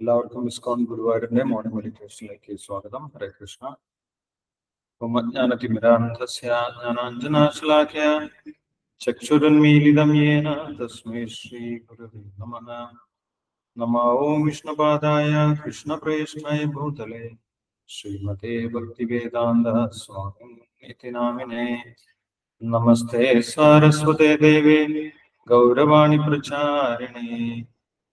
എല്ലാവർക്കും ഇസ്കോൺ ഗുരുവായൂരിന്റെ മോർണിംഗ് മെഡിറ്റേഷനിലേക്ക് സ്വാഗതം. ഹരേ കൃഷ്ണ. ജ്ഞാനതിമിരാന്ധസ്യ ചക്ഷുരന്മീലിതം യേന തസ്മൈ ശ്രീ ഗുരുവേ നമഃ. നമോ ഓം വിഷ്ണുപാദായ കൃഷ്ണപ്രേഷ്ണായ ഭൂതലേ. ശ്രീമതേ ഭക്തിവേദാന്ത സ്വാമി ഇതി നാമിനേ നമസ്തേ സാരസ്വതേ ദേവേ. ഗൗരവാണി പ്രചാരിണേ.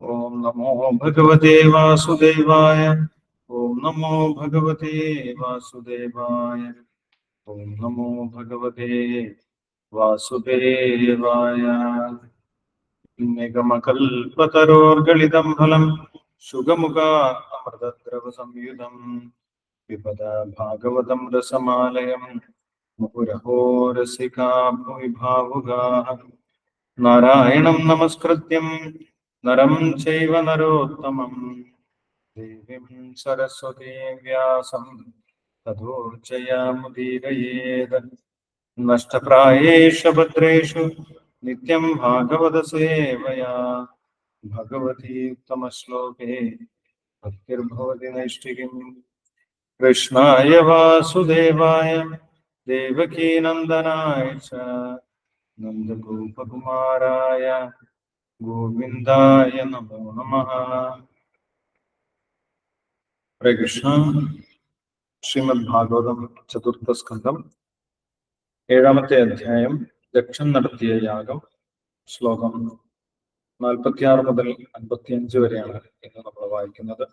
നമോ ഭഗവതേ വാസുദേവായ ഓം നമോ ഭഗവതേ വാസുദേവായ ഓം നമോ ഭഗവതേ വാസുദേവായ നിഗമകൽപതരോർഗളിതം ഫലം ശുഗമുഖാമൃതദ്രവ സംയുതം പിബത ഭാഗവതം രസമാലയം മുഹുരഹോ രസികാ ഭൂമി ഭാവുകാः നാരായണം നമസ്കൃത്യം നരം ചൈവ നരോത്തമം ദേവീം സരസ്വതീ വ്യാസം തഥോർച്ചയാമുദീരയേത് നഷ്ടപ്രായേഷ ഭദ്രേഷു നിത്യം ഭാഗവത സേവയാ ഭഗവതി ഉത്തമശ്ലോകേ ഭക്തിർഭവതി നൈഷ്ഠികം കൃഷ്ണായ വാസുദേവായ ദേവകീനന്ദനായ നന്ദഗോപകുമാരായ ഗോവിന്ദായ നമോ നമ. ഹരേ കൃഷ്ണ. ശ്രീമദ് ഭാഗവതം ചതുർത്ഥ സ്കന്ധം. ഏഴാമത്തെ അധ്യായം ലക്ഷം നടത്തിയ യാഗം ശ്ലോകം നാൽപ്പത്തിയാറ് മുതൽ അൻപത്തിയഞ്ച് വരെയാണ് ഇന്ന് നമ്മൾ വായിക്കുന്നത്.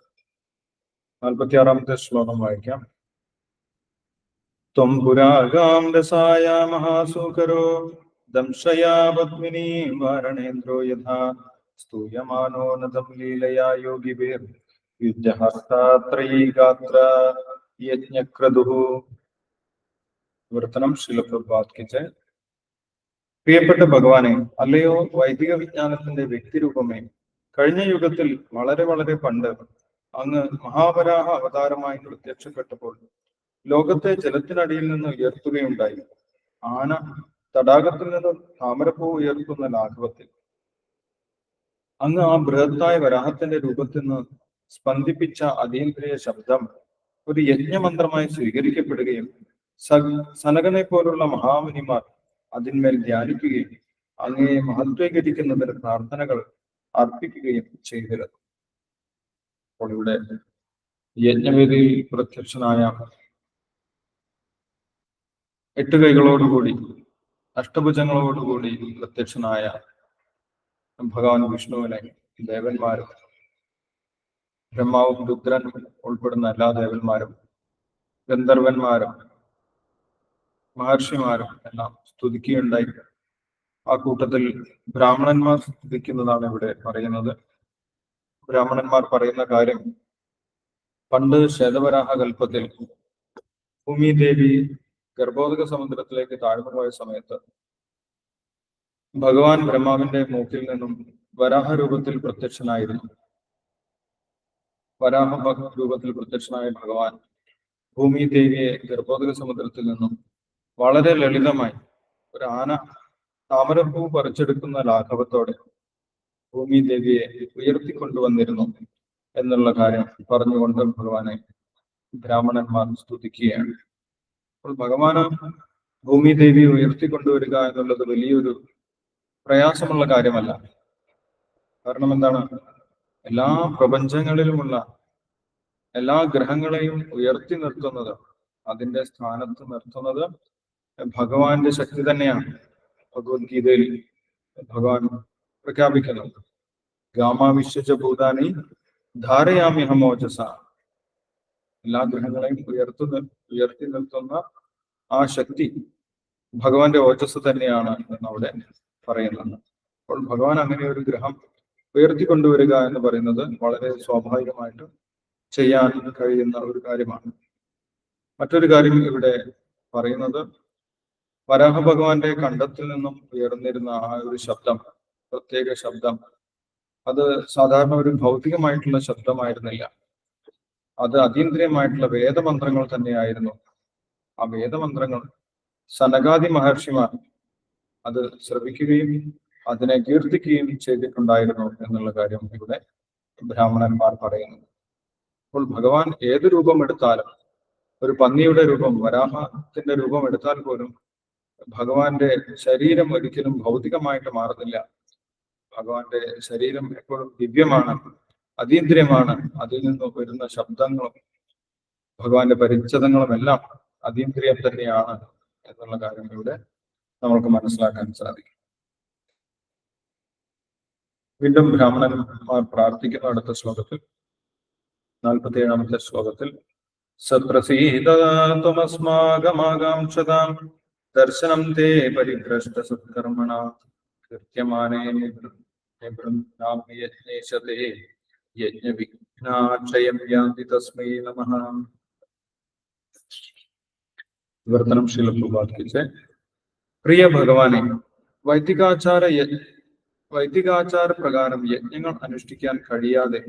നാൽപ്പത്തിയാറാമത്തെ ശ്ലോകം വായിക്കാം. ത്വം പുരാഗാം രസായ മഹാസൂകരോ ദംശയാ പത്മിനി വാരണേന്ദ്രോ യഥാ സ്തൂയമാനോ നദം ലീലയാ യോഗിഭിർ യുദ്ധഹസ്താത്രയീ യജ്ഞക്രതുഹു യജ്ഞക്രതുഃ വിവർത്തനം ശിലപ്രഭാത്കിച്ച് പ്രിയപ്പെട്ട ഭഗവാനെ അല്ലയോ വൈദിക വിജ്ഞാനത്തിന്റെ വ്യക്തിരൂപമേ കഴിഞ്ഞ യുഗത്തിൽ വളരെ വളരെ പണ്ട് അങ്ങ് മഹാപരാഹ അവതാരമായി പ്രത്യക്ഷപ്പെട്ടപ്പോൾ ലോകത്തെ ജലത്തിനടിയിൽ നിന്ന് ഉയർത്തുകയുണ്ടായി. ആന തടാകത്തിൽ നിന്ന് താമരപ്പൂ ഉയർത്തുന്ന ലാഘവത്തിൽ. അങ്ങ് ആ ബൃഹത്തായ വരാഹത്തിന്റെ രൂപത്തിൽ നിന്ന് സ്പന്ദിപ്പിച്ച അതീന്ദ്രിയ ശബ്ദം ഒരു യജ്ഞമന്ത്രമായി സ്വീകരിക്കപ്പെടുകയും സനകനെ പോലുള്ള മഹാമുനിമാർ അതിന്മേൽ ധ്യാനിക്കുകയും അങ്ങയെ മഹത്വീകരിക്കുന്നതിന് പ്രാർത്ഥനകൾ അർപ്പിക്കുകയും ചെയ്തിരുന്നു. അപ്പോൾ ഇവിടെ യജ്ഞവേദിയിൽ പ്രത്യക്ഷനായ എട്ട് കൈകളോടുകൂടി അഷ്ടഭുജങ്ങളോടുകൂടി പ്രത്യക്ഷനായ ഭഗവാൻ വിഷ്ണുവിനെ ദേവന്മാരും ബ്രഹ്മാവും രുദ്രനും ഉൾപ്പെടുന്ന എല്ലാ ദേവന്മാരും ഗന്ധർവന്മാരും മഹർഷിമാരും എല്ലാം സ്തുതിക്കുകയുണ്ടായി. ആ കൂട്ടത്തിൽ ബ്രാഹ്മണന്മാർ സ്തുതിക്കുന്നതാണ് ഇവിടെ പറയുന്നത്. ബ്രാഹ്മണന്മാർ പറയുന്ന കാര്യം പണ്ട് ശതവരാഹ കൽപ്പത്തിൽ ഭൂമി ദേവി ഗർഭോദക സമുദ്രത്തിലേക്ക് താഴ്ന്നു പോയ സമയത്ത് ഭഗവാൻ ബ്രഹ്മാവിന്റെ മൂക്കിൽ നിന്നും വരാഹ രൂപത്തിൽ പ്രത്യക്ഷനായിരുന്നു. വരാഹ രൂപത്തിൽ പ്രത്യക്ഷനായ ഭഗവാൻ ഭൂമി ദേവിയെ ഗർഭോദക സമുദ്രത്തിൽ നിന്നും വളരെ ലളിതമായി ഒരു ആന താമരപ്പൂ പറിച്ചെടുക്കുന്ന ലാഘവത്തോടെ ഭൂമി ദേവിയെ ഉയർത്തിക്കൊണ്ടുവന്നിരുന്നു എന്നുള്ള കാര്യം പറഞ്ഞുകൊണ്ട് ഭഗവാനെ ബ്രാഹ്മണന്മാർ സ്തുതിക്കുകയാണ്. അപ്പോൾ ഭഗവാന് ഭൂമി ദേവി ഉയർത്തിക്കൊണ്ടുവരിക എന്നുള്ളത് വലിയൊരു പ്രയാസമുള്ള കാര്യമല്ല. കാരണം എന്താണ്? എല്ലാ പ്രപഞ്ചങ്ങളിലുമുള്ള എല്ലാ ഗ്രഹങ്ങളെയും ഉയർത്തി നിർത്തുന്നത് അതിന്റെ സ്ഥാനത്ത് നിർത്തുന്നത് ഭഗവാന്റെ ശക്തി തന്നെയാണ്. ഭഗവത്ഗീതയിൽ ഭഗവാൻ പ്രഖ്യാപിക്കുന്നത് ഗാമാവിശ്വജ ഭൂതാനി ധാരയാമ്യഹമോജസ എല്ലാ ഗ്രഹങ്ങളെയും ഉയർത്തുന്ന ഉയർത്തി നിർത്തുന്ന ആ ശക്തി ഭഗവാന്റെ ഓജസ് തന്നെയാണ് എന്ന് അവിടെ പറയുന്നത്. അപ്പോൾ ഭഗവാൻ അങ്ങനെ ഒരു ഗ്രഹം ഉയർത്തിക്കൊണ്ടുവരിക എന്ന് പറയുന്നത് വളരെ സ്വാഭാവികമായിട്ട് ചെയ്യാൻ കഴിയുന്ന ഒരു കാര്യമാണ്. മറ്റൊരു കാര്യം ഇവിടെ പറയുന്നത് വരാഹ ഭഗവാന്റെ കണ്ടത്തിൽ നിന്നും ഉയർന്നിരുന്ന ആ ഒരു ശബ്ദം പ്രത്യേക ശബ്ദം അത് സാധാരണ ഒരു ഭൗതികമായിട്ടുള്ള ശബ്ദമായിരുന്നില്ല. അത് അതീന്ദ്രിയമായിട്ടുള്ള വേദമന്ത്രങ്ങൾ തന്നെയായിരുന്നു. ആ വേദമന്ത്രങ്ങൾ സനകാദി മഹർഷിമാർ അത് ശ്രവിക്കുകയും അതിനെ കീർത്തിക്കുകയും ചെയ്തിട്ടുണ്ടായിരുന്നു എന്നുള്ള കാര്യം ഇവിടെ ബ്രാഹ്മണന്മാർ പറയുന്നു അപ്പോൾ ഭഗവാൻ ഏത് രൂപം എടുത്താലും ഒരു പന്നിയുടെ രൂപം വരാഹത്തിന്റെ രൂപം എടുത്താൽ പോലും ഭഗവാന്റെ ശരീരം ഒരിക്കലും ഭൗതികമായിട്ട് മാറുന്നില്ല. ഭഗവാന്റെ ശരീരം എപ്പോഴും ദിവ്യമാണ് അതീന്ദ്രിയമാണ് അതിൽ നിന്ന് വരുന്ന ശബ്ദങ്ങളും ഭഗവാന്റെ പരിച്ഛദങ്ങളും എല്ലാം അതീന്ദ്രിയം തന്നെയാണ് എന്നുള്ള കാര്യം ഇവിടെ നമ്മൾക്ക് മനസ്സിലാക്കാൻ സാധിക്കും. വീണ്ടും ബ്രാഹ്മണന്മാർ പ്രാർത്ഥിക്കുന്ന അടുത്ത ശ്ലോകത്തിൽ. നാൽപ്പത്തി ഏഴാമത്തെ ശ്ലോകത്തിൽ സത്രസീതമസ്മാകമാകാംക്ഷതാം ദർശനം തേ പരിഭ്രഷ്ട സത്കർമ്മണ കൃത്യമാനേ യജ്ഞവിഘ്നാക്ഷയം യാതി തസ്മൈ നമഃ. വിവർത്തനം ശീലപ്രഭാതിച്ച് പ്രിയ ഭഗവാനെ വൈദികാചാര വൈദികാചാര പ്രകാരം യജ്ഞങ്ങൾ അനുഷ്ഠിക്കാൻ കഴിയാതെ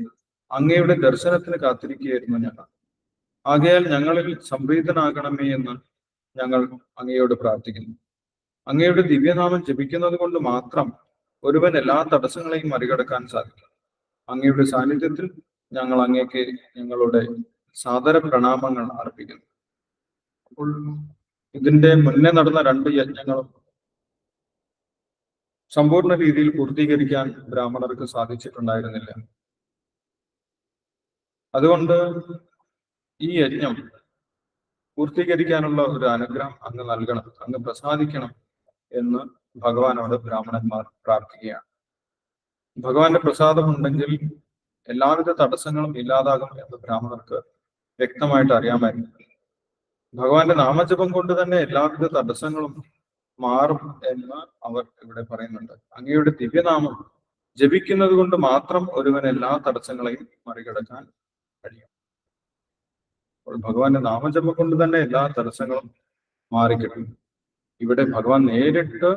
അങ്ങയുടെ ദർശനത്തിന് കാത്തിരിക്കുകയായിരുന്നു ഞങ്ങൾ. ആകയാൽ ഞങ്ങളിൽ സംപ്രീതനാകണമേ എന്ന് ഞങ്ങൾ അങ്ങയോട് പ്രാർത്ഥിക്കുന്നു. അങ്ങയുടെ ദിവ്യനാമം ജപിക്കുന്നത് കൊണ്ട് മാത്രം ഒരുവൻ എല്ലാ തടസ്സങ്ങളെയും മറികടക്കാൻ സാധിക്കും. അങ്ങയുടെ സാന്നിധ്യത്തിൽ ഞങ്ങൾ അങ്ങേക്ക് ഞങ്ങളുടെ സാദര പ്രണാമങ്ങൾ അർപ്പിക്കുന്നു. ഇതിന്റെ മുന്നേ നടന്ന രണ്ട് യജ്ഞങ്ങളും സമ്പൂർണ രീതിയിൽ പൂർത്തീകരിക്കാൻ ബ്രാഹ്മണർക്ക് സാധിച്ചിട്ടുണ്ടായിരുന്നില്ല. അതുകൊണ്ട് ഈ യജ്ഞം പൂർത്തീകരിക്കാനുള്ള ഒരു അനുഗ്രഹം അങ്ങ് നൽകണം അങ്ങ് പ്രസാദിക്കണം എന്ന് ഭഗവാനോട് ബ്രാഹ്മണന്മാർ പ്രാർത്ഥിക്കുകയാണ്. ഭഗവാന്റെ പ്രസാദം ഉണ്ടെങ്കിൽ എല്ലാവിധ തടസ്സങ്ങളും ഇല്ലാതാകും എന്ന് ബ്രാഹ്മണർക്ക് വ്യക്തമായിട്ട് അറിയാമായിരുന്നു. ഭഗവാന്റെ നാമജപം കൊണ്ട് തന്നെ എല്ലാവിധ തടസ്സങ്ങളും മാറും എന്ന് അവർ ഇവിടെ പറയുന്നുണ്ട്. അങ്ങയുടെ ദിവ്യനാമം ജപിക്കുന്നത് കൊണ്ട് മാത്രം ഒരുവൻ എല്ലാ തടസ്സങ്ങളെയും മറികടക്കാൻ കഴിയും. അപ്പോൾ ഭഗവാന്റെ നാമജപം കൊണ്ട് തന്നെ എല്ലാ തടസ്സങ്ങളും മാറിക്കിട്ടും. ഇവിടെ ഭഗവാൻ നേരിട്ട്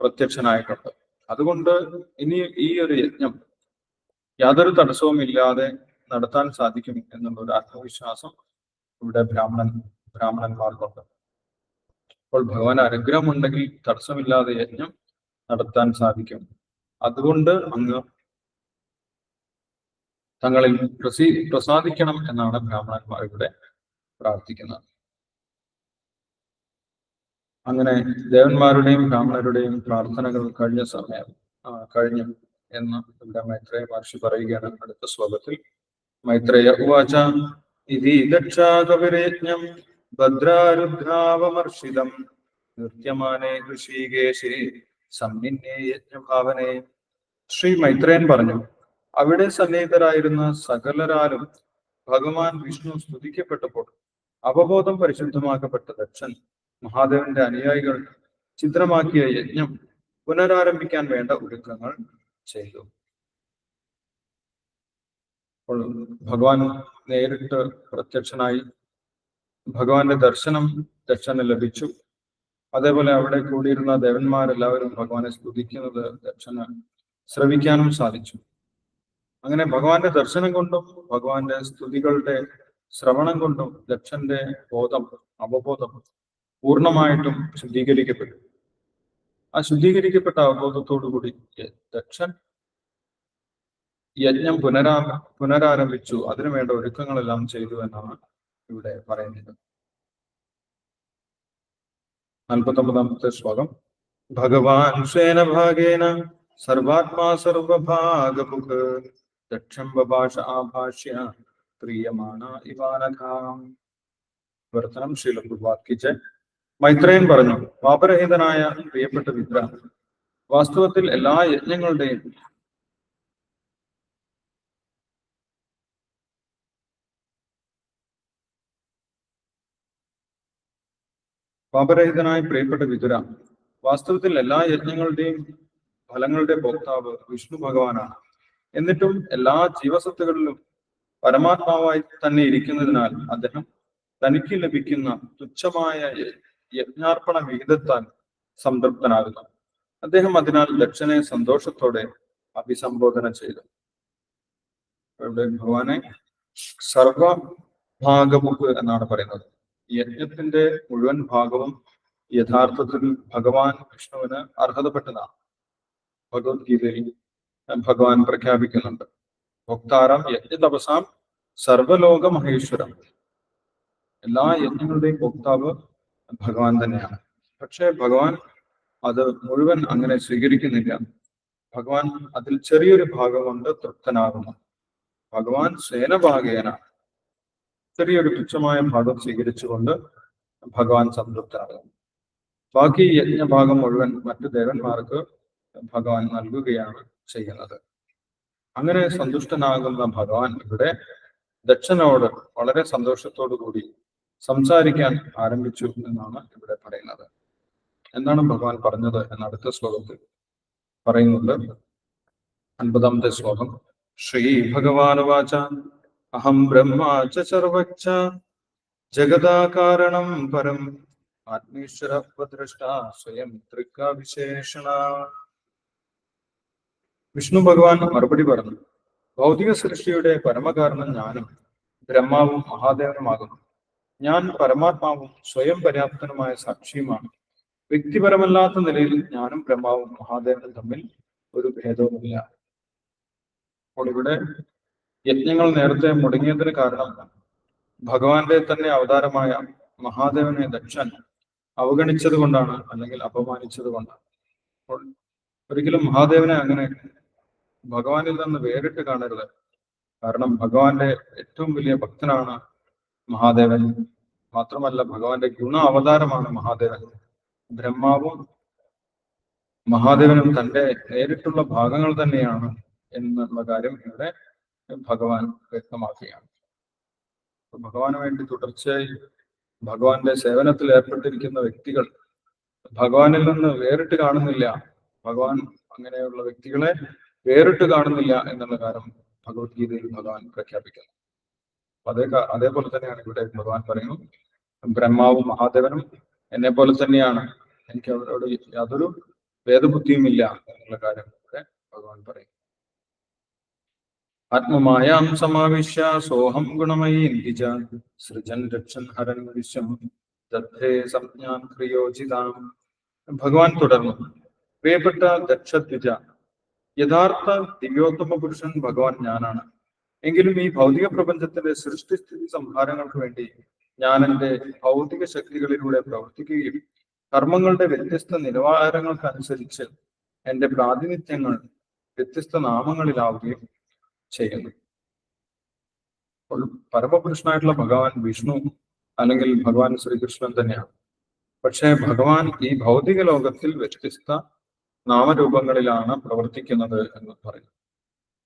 പ്രത്യക്ഷനായിട്ടുണ്ട്. അതുകൊണ്ട് ഇനി ഈ ഒരു യജ്ഞം യാതൊരു തടസ്സവും ഇല്ലാതെ നടത്താൻ സാധിക്കും എന്നുള്ള ഒരു ആത്മവിശ്വാസം ഇവിടെ ബ്രാഹ്മണൻ ബ്രാഹ്മണന്മാർക്കുണ്ട് അപ്പോൾ ഭഗവാൻ അനുഗ്രഹം ഉണ്ടെങ്കിൽ തടസ്സമില്ലാതെ യജ്ഞം നടത്താൻ സാധിക്കും. അതുകൊണ്ട് അങ്ങ് തങ്ങളിൽ പ്രസീ പ്രസാദിക്കണം എന്നാണ് ബ്രാഹ്മണന്മാർ ഇവിടെ പ്രാർത്ഥിക്കുന്നത്. അങ്ങനെ ദേവന്മാരുടെയും ബ്രാഹ്മണരുടെയും പ്രാർത്ഥനകൾ കഴിഞ്ഞ സമയം കഴിഞ്ഞു എന്ന് ഇവിടെ മൈത്രേയ മഹർഷി പറയുകയാണ് അടുത്ത ശ്ലോകത്തിൽ. മൈത്രേയ ഉവാച ഇതി ദക്ഷാകവിരയജ്ഞം ഭദ്രാരുദ്രാവമർഷിതം. നൃത്യമാനേ ഋഷികേശേ സമ്മിന്നേ യജ്ഞഭാവനെ. ശ്രീ മൈത്രേയൻ പറഞ്ഞു അവിടെ സന്നിഹിതരായിരുന്ന സകലരാലും ഭഗവാൻ വിഷ്ണു സ്തുതിക്കപ്പെട്ടപ്പോൾ അവബോധം പരിശുദ്ധമാക്കപ്പെട്ട ദക്ഷൻ മഹാദേവന്റെ അനുയായികൾ ചിത്രമാക്കിയ യജ്ഞം പുനരാരംഭിക്കാൻ വേണ്ട ഒരുക്കങ്ങൾ ചെയ്തു. അപ്പോൾ ഭഗവാൻ നേരിട്ട് പ്രത്യക്ഷനായി ഭഗവാന്റെ ദർശനം ദക്ഷന് ലഭിച്ചു. അതേപോലെ അവിടെ കൂടിയിരുന്ന ദേവന്മാരെല്ലാവരും ഭഗവാനെ സ്തുതിക്കുന്നത് ദക്ഷന് ശ്രവിക്കാനും സാധിച്ചു. അങ്ങനെ ഭഗവാന്റെ ദർശനം കൊണ്ടും ഭഗവാന്റെ സ്തുതികളുടെ ശ്രവണം കൊണ്ടും ദക്ഷന്റെ ബോധം അവബോധം പൂർണമായിട്ടും ശുദ്ധീകരിക്കപ്പെട്ടു. ആ ശുദ്ധീകരിക്കപ്പെട്ട അവബോധത്തോടുകൂടി ദക്ഷൻ യജ്ഞം പുനരാ പുനരാരംഭിച്ചു. അതിനുവേണ്ട ഒരുക്കങ്ങളെല്ലാം ചെയ്തു എന്നാണ് ഇവിടെ പറയുന്നത് നാൽപ്പത്തൊമ്പതാമത്തെ ശ്ലോകം. ഭഗവാൻ സ്വേന ഭാഗേന സർവാത്മാ സർവഭാഗമുഖ ദക്ഷം ബഭാഷ ആഭാഷ്യ പ്രിയമാണ ഇവാനഘാം വർത്തനം ശീലപൂർവാക്കിച്ച് മൈത്രേയൻ പറഞ്ഞു പാപരഹിതനായ പ്രിയപ്പെട്ട വിദ്ര വാസ്തവത്തിൽ എല്ലാ യജ്ഞങ്ങളുടെയും പാപരഹിതനായ പ്രിയപ്പെട്ട വിതുര വാസ്തവത്തിൽ എല്ലാ യജ്ഞങ്ങളുടെയും ഫലങ്ങളുടെ ഭോക്താവ് വിഷ്ണു ഭഗവാനാണ്. എന്നിട്ടും എല്ലാ ജീവസത്തുകളിലും പരമാത്മാവായി തന്നെ ഇരിക്കുന്നതിനാൽ അദ്ദേഹം തനിക്ക് ലഭിക്കുന്ന തുച്ഛമായ യജ്ഞാർപ്പണ വിഹിതത്താൽ സംതൃപ്തനാകുന്നു. അദ്ദേഹം അതിനാൽ ദക്ഷനെ സന്തോഷത്തോടെ അഭിസംബോധന ചെയ്തു. ഭഗവാനെ സർവഭാഗമുഖ് എന്നാണ് പറയുന്നത്. യജ്ഞത്തിന്റെ മുഴുവൻ ഭാഗവും യഥാർത്ഥത്തിൽ ഭഗവാൻ വിഷ്ണുവിന് അർഹതപ്പെട്ടതാണ്. ഭഗവത്ഗീതയിൽ ഭഗവാൻ പ്രഖ്യാപിക്കുന്നുണ്ട്. ഭോക്താരം യജ്ഞ തപസാം സർവലോക മഹേശ്വരം എല്ലാ യജ്ഞങ്ങളുടെയും ഭോക്താവ് ഭഗവാൻ തന്നെയാണ്. പക്ഷേ ഭഗവാൻ അത് മുഴുവൻ അങ്ങനെ സ്വീകരിക്കുന്നില്ല. ഭഗവാൻ അതിൽ ചെറിയൊരു ഭാഗം കൊണ്ട് തൃപ്തനാകുന്നു. ഭഗവാൻ സേനഭാഗേന ചെറിയൊരു തുച്ഛമായ ഭാഗം സ്വീകരിച്ചുകൊണ്ട് ഭഗവാൻ സംതൃപ്തനാകുന്നു. ബാക്കി യജ്ഞഭാഗം മുഴുവൻ മറ്റു ദേവന്മാർക്ക് ഭഗവാൻ നൽകുകയാണ് ചെയ്യുന്നത്. അങ്ങനെ സന്തുഷ്ടനാകുന്ന ഭഗവാൻ ഇവിടെ ദക്ഷനോട് വളരെ സന്തോഷത്തോടു കൂടി സംസാരിക്കാൻ ആരംഭിച്ചു എന്നാണ് ഇവിടെ പറയുന്നത്. എന്താണ് ഭഗവാൻ പറഞ്ഞത് എന്ന അടുത്ത ശ്ലോകത്തിൽ പറയുന്നുണ്ട്. അൻപതാമത്തെ ശ്ലോകം. ശ്രീ ഭഗവാൻ ഭഗവാനുവാച അഹം ബ്രഹ്മാച ജഗദാകാരണം പരം ആത്മീശ്വര ഉപദ്രഷ്ട സ്വയം തൃക്കാവിശേഷണ വിഷ്ണു ഭഗവാൻ മറുപടി പറഞ്ഞു ഭൗതിക സൃഷ്ടിയുടെ പരമകാരണം ഞാനും ബ്രഹ്മാവും മഹാദേവനുമാകുന്നു. ഞാൻ പരമാത്മാവും സ്വയം പര്യാപ്തനുമായ സാക്ഷിയുമാണ്. വ്യക്തിപരമല്ലാത്ത നിലയിൽ ഞാനും ബ്രഹ്മാവും മഹാദേവനും തമ്മിൽ ഒരു ഭേദവുമില്ല. അപ്പോൾ ഇവിടെ യജ്ഞങ്ങൾ നേരത്തെ മുടങ്ങിയതിന് കാരണം ഭഗവാന്റെ തന്നെ അവതാരമായ മഹാദേവനെ ദക്ഷൻ അവഗണിച്ചത് കൊണ്ടാണ് അല്ലെങ്കിൽ അപമാനിച്ചത് കൊണ്ടാണ് ഒരിക്കലും മഹാദേവനെ അങ്ങനെ ഭഗവാനിൽ നിന്ന് വേറിട്ട് കാണരുത്. കാരണം ഭഗവാന്റെ ഏറ്റവും വലിയ ഭക്തനാണ് മഹാദേവൻ. മാത്രമല്ല ഭഗവാന്റെ ഗുണ അവതാരമാണ് മഹാദേവൻ. ബ്രഹ്മാവും മഹാദേവനും തന്റെ നേരിട്ടുള്ള ഭാഗങ്ങൾ തന്നെയാണ് എന്നുള്ള കാര്യം ഇവിടെ ഭഗവാൻ വ്യക്തമാക്കുകയാണ്. ഭഗവാന് വേണ്ടി തുടർച്ചയായി ഭഗവാന്റെ സേവനത്തിൽ ഏർപ്പെട്ടിരിക്കുന്ന വ്യക്തികൾ ഭഗവാനിൽ നിന്ന് വേറിട്ട് കാണുന്നില്ല. ഭഗവാൻ അങ്ങനെയുള്ള വ്യക്തികളെ വേറിട്ട് കാണുന്നില്ല എന്നുള്ള കാര്യം ഭഗവത്ഗീതയിൽ ഭഗവാൻ പ്രഖ്യാപിക്കുന്നു. അതേ അതേപോലെ തന്നെയാണ് ഇവിടെ ഭഗവാൻ പറയുന്നു. ബ്രഹ്മാവും മഹാദേവനും എന്നെ പോലെ തന്നെയാണ്. എനിക്ക് അവരോട് യാതൊരു ഭേദബുദ്ധിയുമില്ല എന്നുള്ള കാര്യം ഇവിടെ ഭഗവാൻ പറയും ആത്മമായാം സമാവിശ്യ സോഹം ഗുണമയീന്തി സൃജൻ രക്ഷൻ ഹരൻ വിശ്വം. ദത്തേ സംജ്ഞാൻ ക്രിയോചിതാം. ഭഗവാൻ തുടർന്നു. പ്രിയപ്പെട്ട ദക്ഷദ്വിജ യഥാർത്ഥ ദിവ്യോത്തമ പുരുഷൻ ഭഗവാൻ ഞാനാണ്. എങ്കിലും ഈ ഭൗതിക പ്രപഞ്ചത്തിന്റെ സൃഷ്ടിസ്ഥിതി സംഹാരങ്ങൾക്ക് വേണ്ടി ഞാൻ എന്റെ ഭൗതിക ശക്തികളിലൂടെ പ്രവർത്തിക്കുകയും കർമ്മങ്ങളുടെ വ്യത്യസ്ത നിലവാരങ്ങൾക്കനുസരിച്ച് എന്റെ പ്രാതിനിധ്യങ്ങൾ വ്യത്യസ്ത നാമങ്ങളിലാവുകയും ചെയ്യുന്നു. അപ്പോൾ പരമപുരുഷനായിട്ടുള്ള ഭഗവാൻ വിഷ്ണു അല്ലെങ്കിൽ ഭഗവാൻ ശ്രീകൃഷ്ണൻ തന്നെയാണ്. പക്ഷേ ഭഗവാൻ ഈ ഭൗതിക ലോകത്തിൽ വ്യത്യസ്ത നാമരൂപങ്ങളിലാണ് പ്രവർത്തിക്കുന്നത് എന്ന് പറയുന്നു.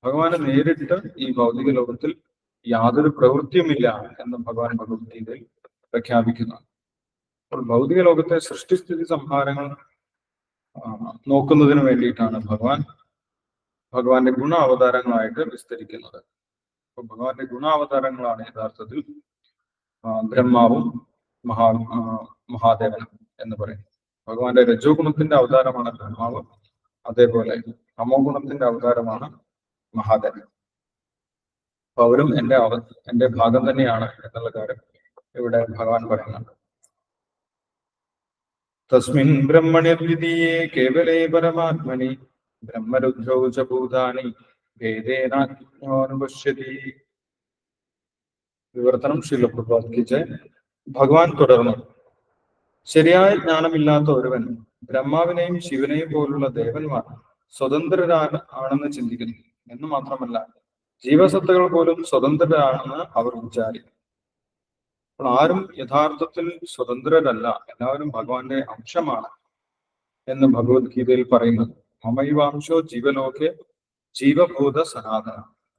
ഭഗവാന് നേരിട്ട് ഈ ഭൗതിക ലോകത്തിൽ യാതൊരു പ്രവൃത്തിയുമില്ല എന്ന് ഭഗവാൻ ഭഗവത്ഗീതയിൽ പ്രഖ്യാപിക്കുന്നതാണ് അപ്പോൾ ഭൗതിക ലോകത്തെ സൃഷ്ടിസ്ഥിതി സംഹാരങ്ങൾ നോക്കുന്നതിന് വേണ്ടിയിട്ടാണ് ഭഗവാൻ ഭഗവാന്റെ ഗുണ അവതാരങ്ങളായിട്ട് വിസ്തരിക്കുന്നത്. അപ്പൊ ഭഗവാന്റെ ഗുണ അവതാരങ്ങളാണ് യഥാർത്ഥത്തിൽ ബ്രഹ്മാവും മഹാ മഹാദേവനും എന്ന് പറയുന്നത്. ഭഗവാന്റെ രജോ ഗുണത്തിന്റെ അവതാരമാണ് ബ്രഹ്മാവ്. അതേപോലെ തമോ ഗുണത്തിന്റെ അവതാരമാണ് മഹാദേവൻ. അപ്പൊ അവരും എന്റെ അവ എന്റെ ഭാഗം തന്നെയാണ് എന്നുള്ള കാര്യം ഇവിടെ ഭഗവാൻ പറയുന്നുണ്ട്. തസ്മിൻ ബ്രഹ്മണിർദ്വിതീയേ കേവലേ പരമാത്മനി ബ്രഹ്മരുദ്രൗ ച ഭൂതാനി ഭേദേനാനുപശ്യതി വിവർത്തനം ശീലപ്രഭാതിച്ച് ഭഗവാൻ തുടർന്നു. ശരിയായ ജ്ഞാനമില്ലാത്ത ഒരുവൻ ബ്രഹ്മാവിനെയും ശിവനെയും പോലുള്ള ദേവന്മാർ സ്വതന്ത്രരാണ് ആണെന്ന് ചിന്തിക്കുന്നു. എന്ന് മാത്രമല്ല ജീവസത്തകൾ പോലും സ്വതന്ത്രരാണെന്ന് അവർ വിചാരിക്കും അപ്പോൾ ആരും യഥാർത്ഥത്തിൽ സ്വതന്ത്രരല്ല. എല്ലാവരും ഭഗവാന്റെ അംശമാണ് എന്ന് ഭഗവത്ഗീതയിൽ പറയുന്നത് മമൈവാംശോ ജീവലോകെ ജീവഭൂത സനാതന.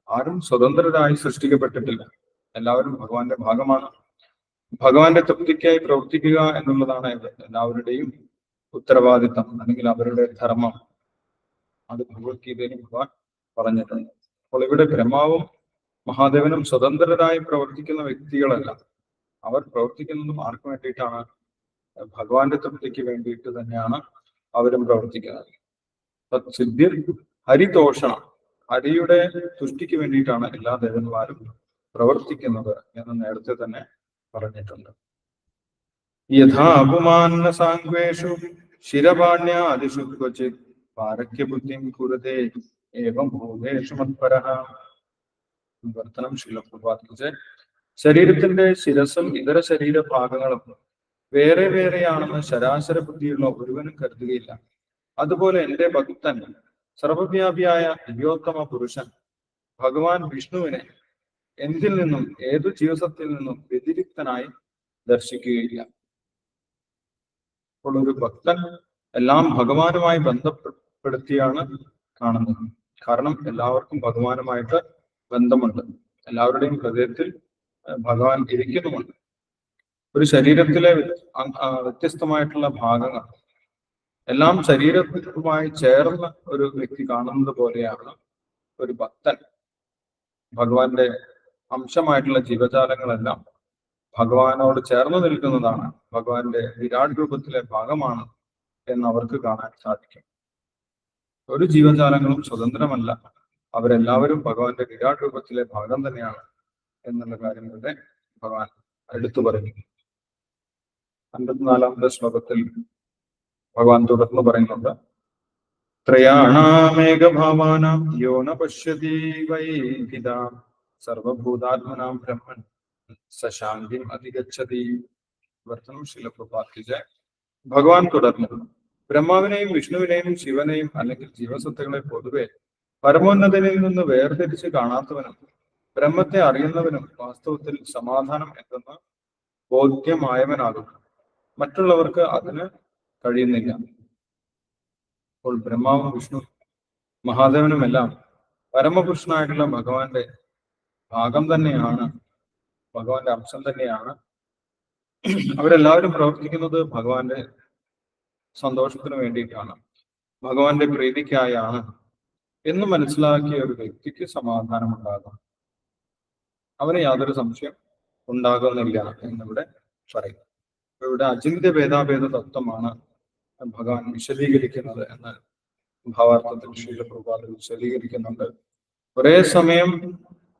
ആരും സ്വതന്ത്രരായി സൃഷ്ടിക്കപ്പെട്ടിട്ടില്ല. എല്ലാവരും ഭഗവാന്റെ ഭാഗമാണ്. ഭഗവാന്റെ തൃപ്തിക്കായി പ്രവർത്തിക്കുക എന്നുള്ളതാണ് എല്ലാവരുടെയും ഉത്തരവാദിത്തം അല്ലെങ്കിൽ അവരുടെ ധർമ്മം. അത് ഭഗവത്ഗീതയിൽ ഭഗവാൻ പറഞ്ഞിട്ടുണ്ട്. അപ്പോൾ ഇവിടെ ബ്രഹ്മാവും മഹാദേവനും സ്വതന്ത്രരായി പ്രവർത്തിക്കുന്ന വ്യക്തികളല്ല. അവർ പ്രവർത്തിക്കുന്നതും ആർക്ക് വേണ്ടിയിട്ടാണ്? ഭഗവാന്റെ തൃപ്തിക്ക് വേണ്ടിയിട്ട് തന്നെയാണ് അവരും പ്രവർത്തിക്കുന്നത്. സിദ്ധിർ ഹരിതോഷണം ഹരിയുടെ തുഷ്ടിക്ക് വേണ്ടിയിട്ടാണ് എല്ലാ ദേവന്മാരും പ്രവർത്തിക്കുന്നത് എന്ന് നേരത്തെ തന്നെ പറഞ്ഞിട്ടുണ്ട്. യഥാ അപമാന സാങ്വേഷു ശിരപാണ്യാദിഷു ക്വചിത് പാരക്യബുദ്ധിം കുരുതേ ഏവം ഭൂതേഷു മത്പരഹ വർത്തനം ശീലപ്രഭാതിച്ച് ശരീരത്തിന്റെ ശിരസും ഇതര ശരീര ഭാഗങ്ങളും വേറെ വേറെയാണെന്ന് ശരാശര ബുദ്ധിയുള്ള ഒരുവനും കരുതുകയില്ല. അതുപോലെ എന്റെ ഭക്തൻ സർവവ്യാപിയായ ദിവ്യോത്തമ പുരുഷൻ ഭഗവാൻ വിഷ്ണുവിനെ എന്തിൽ നിന്നും ഏതു ജീവസത്തിൽ നിന്നും വ്യതിരിക്തനായി ദർശിക്കുകയില്ല. അപ്പോൾ ഒരു ഭക്തൻ എല്ലാം ഭഗവാനുമായി ബന്ധപ്പെടുത്തിയാണ് കാണുന്നത്. കാരണം എല്ലാവർക്കും ഭഗവാനുമായിട്ട് ബന്ധമുണ്ട്. എല്ലാവരുടെയും ഹൃദയത്തിൽ ഭഗവാൻ ഇരിക്കുന്നുമുണ്ട്. ഒരു ശരീരത്തിലെ വ്യ- വ്യത്യസ്തമായിട്ടുള്ള ഭാഗങ്ങൾ എല്ലാം ശരീരവുമായി ചേർന്ന ഒരു വ്യക്തി കാണുന്നത് പോലെയാണ് ഒരു ഭക്തൻ. ഭഗവാന്റെ അംശമായിട്ടുള്ള ജീവജാലങ്ങളെല്ലാം ഭഗവാനോട് ചേർന്ന് നിൽക്കുന്നതാണ്. ഭഗവാന്റെ വിരാട് രൂപത്തിലെ ഭാഗമാണ് എന്ന് അവർക്ക് കാണാൻ സാധിക്കും. ഒരു ജീവജാലങ്ങളും സ്വതന്ത്രമല്ല. അവരെല്ലാവരും ഭഗവാന്റെ വിരാട് രൂപത്തിലെ ഭാഗം തന്നെയാണ് എന്നുള്ള കാര്യം ഇവിടെ ഭഗവാൻ എടുത്തു പറഞ്ഞു അൻപത്തിനാലാമത്തെ ശ്ലോകത്തിൽ ഭഗവാൻ തുടർന്ന് പറയുന്നുണ്ട്. ത്രയാണാമേകഭാവാനാം യോ ന പശ്യതി വൈഹിതാം സർവഭൂതാത്മനാം ബ്രഹ്മൻ സശാന്തിം അധികച്ചതി വർത്തനം ശിലപ്രപാർത്തിച്ച ഭഗവാൻ തുടർന്നു ബ്രഹ്മാവിനെയും വിഷ്ണുവിനെയും ശിവനെയും അല്ലെങ്കിൽ ജീവസത്തുക്കളെ പൊതുവെ പരമോന്നതനിൽ നിന്ന് വേർതിരിച്ച് കാണാത്തവനും ബ്രഹ്മത്തെ അറിയുന്നവനും വാസ്തവത്തിൽ സമാധാനം എന്തെന്ന് ബോധ്യമായവനാകും മറ്റുള്ളവർക്ക് അതിന് കഴിയുന്നില്ല. അപ്പോൾ ബ്രഹ്മാവും വിഷ്ണു മഹാദേവനുമെല്ലാം പരമപുരുഷനായിട്ടുള്ള ഭഗവാന്റെ ഭാഗം തന്നെയാണ് ഭഗവാന്റെ അംശം തന്നെയാണ്. അവരെല്ലാവരും പ്രവർത്തിക്കുന്നത് ഭഗവാന്റെ സന്തോഷത്തിന് വേണ്ടിയിട്ടാണ്. ഭഗവാന്റെ പ്രീതിക്കായാണ് എന്ന് മനസ്സിലാക്കിയ ഒരു വ്യക്തിക്ക് സമാധാനം ഉണ്ടാകും അവന് യാതൊരു സംശയം ഉണ്ടാകുന്നില്ല എന്നിവിടെ പറയും ഇവിടെ അചിന്ത്യ ഭേദാഭേദ തത്വമാണ് ഭഗവാൻ വിശദീകരിക്കുന്നത് എന്ന് ഭാവാർത്ഥത്തിൽ ശീലപ്രഭാതം വിശദീകരിക്കുന്നുണ്ട്. ഒരേ സമയം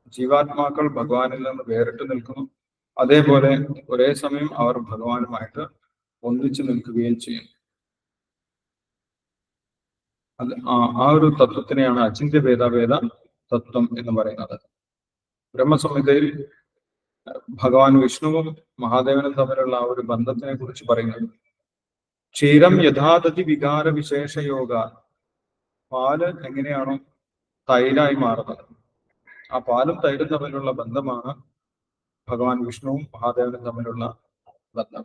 ജീവാത്മാക്കൾ ഭഗവാനിൽ നിന്ന് വേറിട്ട് നിൽക്കുന്നു. അതേപോലെ ഒരേ സമയം അവർ ഭഗവാനുമായിട്ട് ഒന്നിച്ചു നിൽക്കുകയും ചെയ്യും അത് ആ- ഒരു തത്വത്തിനെയാണ് അചിന്ത്യ ഭേദാഭേദ തത്വം എന്ന് പറയുന്നത്. ബ്രഹ്മസംഹിതയിൽ ഭഗവാൻ വിഷ്ണുവും മഹാദേവനും തമ്മിലുള്ള ആ ഒരു ബന്ധത്തിനെ കുറിച്ച് പറയുന്നത് ക്ഷീരം യഥാതഥി വികാര വിശേഷയോഗ പാൽ എങ്ങനെയാണോ തൈരായി മാറുന്നത്. ആ പാലും തൈരും തമ്മിലുള്ള ബന്ധമാണ് ഭഗവാൻ വിഷ്ണുവും മഹാദേവനും തമ്മിലുള്ള ബന്ധം.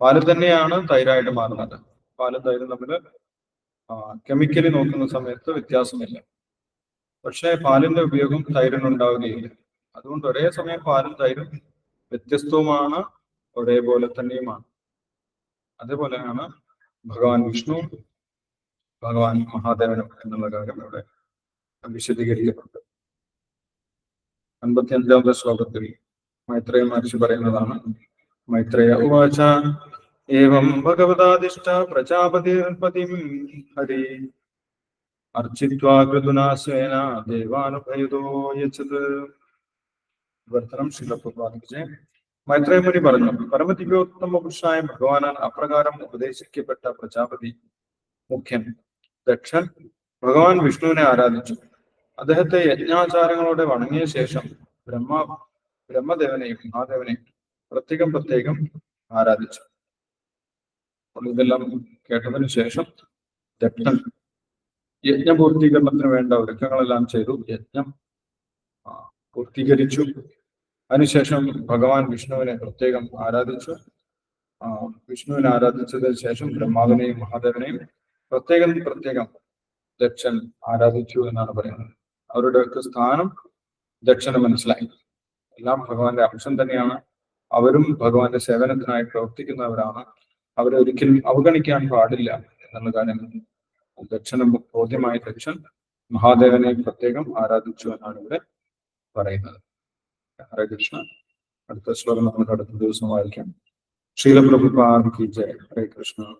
പാൽ തന്നെയാണ് തൈരായിട്ട് മാറുന്നത്. പാലും തൈരും തമ്മിൽ കെമിക്കലി നോക്കുന്ന സമയത്ത് വ്യത്യാസമില്ല. പക്ഷേ പാലിന്റെ ഉപയോഗം തൈരിനുണ്ടാവുകയില്ല. അതുകൊണ്ട് ഒരേ സമയം പാലും തൈരും വ്യത്യസ്തവുമാണ് ഒരേപോലെ തന്നെയുമാണ്. അതേപോലെയാണ് ഭഗവാൻ വിഷ്ണു ഭഗവാൻ മഹാദേവനും എന്നുള്ള കാര്യം ഇവിടെ വിശദീകരിക്കപ്പെട്ടു അൻപത്തിയഞ്ചാമത്തെ ശ്ലോകത്തിൽ മൈത്രേയ മഹർഷി പറയുന്നതാണ് മൈത്രേയ ഉവാച ഏവം ഭഗവതാദിഷ്ട പ്രജാപതിപതിം ഹരി അർച്ചിത്വാ കൃതുനാ സ്വേന ദേവാനുഭയതോ യച്ചത്. വർത്തനം ശിലപ്രഭാതിച്ച് മൈത്രേയ മുനി പറഞ്ഞു പരമദിവ്യോത്തമ പുരുഷനായ ഭഗവാനാൽ അപ്രകാരം ഉപദേശിക്കപ്പെട്ട പ്രജാപതി മുഖ്യൻ. ദക്ഷൻ ഭഗവാൻ വിഷ്ണുവിനെ ആരാധിച്ചു. അദ്ദേഹത്തെ യജ്ഞാചാരങ്ങളോടെ വണങ്ങിയ ശേഷം ബ്രഹ്മ ബ്രഹ്മദേവനെയും മഹാദേവനെയും പ്രത്യേകം പ്രത്യേകം ആരാധിച്ചു. ഇതെല്ലാം കേട്ടതിനു ശേഷം ദക്ഷൻ യജ്ഞപൂർത്തീകരണത്തിന് വേണ്ട ഒരുക്കങ്ങളെല്ലാം ചെയ്തു. യജ്ഞം പൂർത്തീകരിച്ചു. അതിനുശേഷം ഭഗവാൻ വിഷ്ണുവിനെ പ്രത്യേകം ആരാധിച്ചു. വിഷ്ണുവിനെ ആരാധിച്ചതിന് ശേഷം ബ്രഹ്മാവിനെയും മഹാദേവനെയും പ്രത്യേകം പ്രത്യേകം ദക്ഷൻ ആരാധിച്ചു എന്നാണ് പറയുന്നത്. അവരുടെയൊക്കെ സ്ഥാനം ദക്ഷന് മനസ്സിലായി. എല്ലാം ഭഗവാന്റെ അംശം തന്നെയാണ്. അവരും ഭഗവാന്റെ സേവനത്തിനായി പ്രവർത്തിക്കുന്നവരാണ്. അവരെ ഒരിക്കലും അവഗണിക്കാൻ പാടില്ല എന്നുള്ള കാര്യം ദക്ഷന് ബോധ്യമായ ദക്ഷൻ മഹാദേവനെ പ്രത്യേകം ആരാധിച്ചു എന്നാണ് ഇവിടെ പറയുന്നത്. ഹരേ കൃഷ്ണ. അടുത്ത ശ്ലോകം നമുക്ക് അടുത്ത ദിവസം വായിക്കാം. ശീലപ്രഭു കി ജയ. ഹരേ കൃഷ്ണ.